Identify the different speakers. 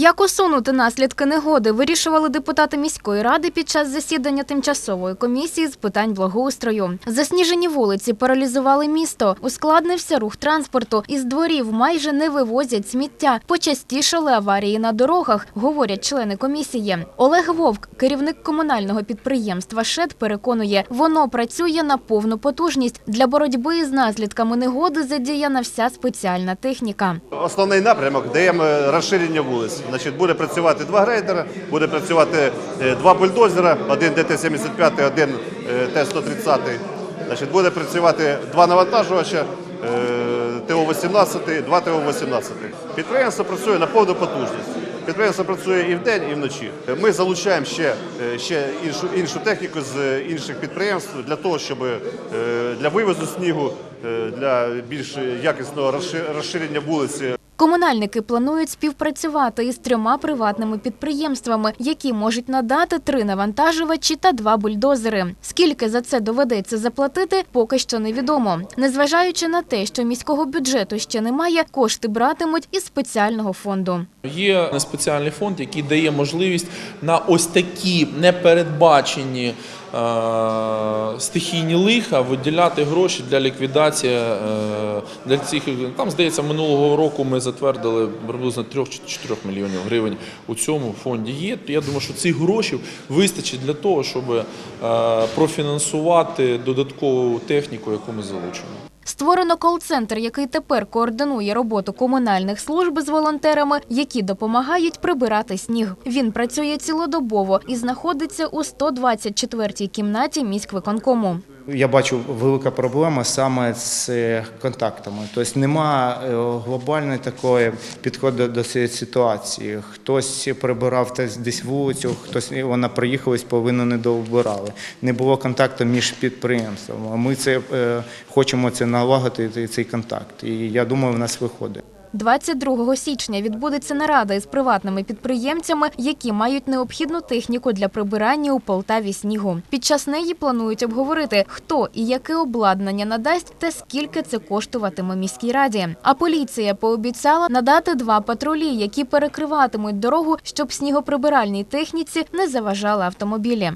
Speaker 1: Як усунути наслідки негоди, вирішували депутати міської ради під час засідання тимчасової комісії з питань благоустрою. Засніжені вулиці паралізували місто, ускладнився рух транспорту. Із дворів майже не вивозять сміття. Почастішали аварії на дорогах, говорять члени комісії. Олег Вовк, керівник комунального підприємства ШЕД, переконує, воно працює на повну потужність. Для боротьби з наслідками негоди задіяна вся спеціальна техніка.
Speaker 2: Основний напрямок даємо розширення вулиць. Значить, буде працювати два грейдера, буде працювати е, два бульдозера, один ДТ-75, один е, Т-130. Значить, буде працювати два навантажувача, е, ТО-18, два ТО-18. Підприємство працює на повну потужність. Підприємство працює і вдень, і вночі. Ми залучаємо ще, ще іншу, іншу техніку з інших підприємств для того, щоб для вивозу снігу, для більш якісного розширення вулиці
Speaker 1: Комунальники планують співпрацювати із трьома приватними підприємствами, які можуть надати три навантажувачі та два бульдозери. Скільки за це доведеться заплатити, поки що невідомо. Незважаючи на те, що міського бюджету ще немає, кошти братимуть із спеціального фонду.
Speaker 3: Є спеціальний фонд, який дає можливість на ось такі непередбачені стихійні лиха виділяти гроші для ліквідації е, для цих. Там здається, минулого року ми затвердили приблизно 3 чи 4 мільйонів гривень у цьому фонді. Є я думаю, що цих грошей вистачить для того, щоб е, профінансувати додаткову техніку, яку ми залучимо.
Speaker 1: Створено кол-центр, який тепер координує роботу комунальних служб з волонтерами, які допомагають прибирати сніг. Він працює цілодобово і знаходиться у 124-й кімнаті міськвиконкому.
Speaker 4: Я бачу велика проблема саме з е, контактами. Тобто нема е, глобальної такої підходу до цієї ситуації. Хтось прибирав десь- вулицю, хтось вона приїхала, повинно не довбирали. Не було контакту між підприємствами. Ми це е, хочемо це налагодити цей контакт. І я думаю, в нас виходить.
Speaker 1: 22 січня відбудеться нарада із приватними підприємцями, які мають необхідну техніку для прибирання у Полтаві снігу. Під час неї планують обговорити, хто і яке обладнання надасть та скільки це коштуватиме міській раді. А поліція пообіцяла надати два патрулі, які перекриватимуть дорогу, щоб снігоприбиральній техніці не заважали автомобілі.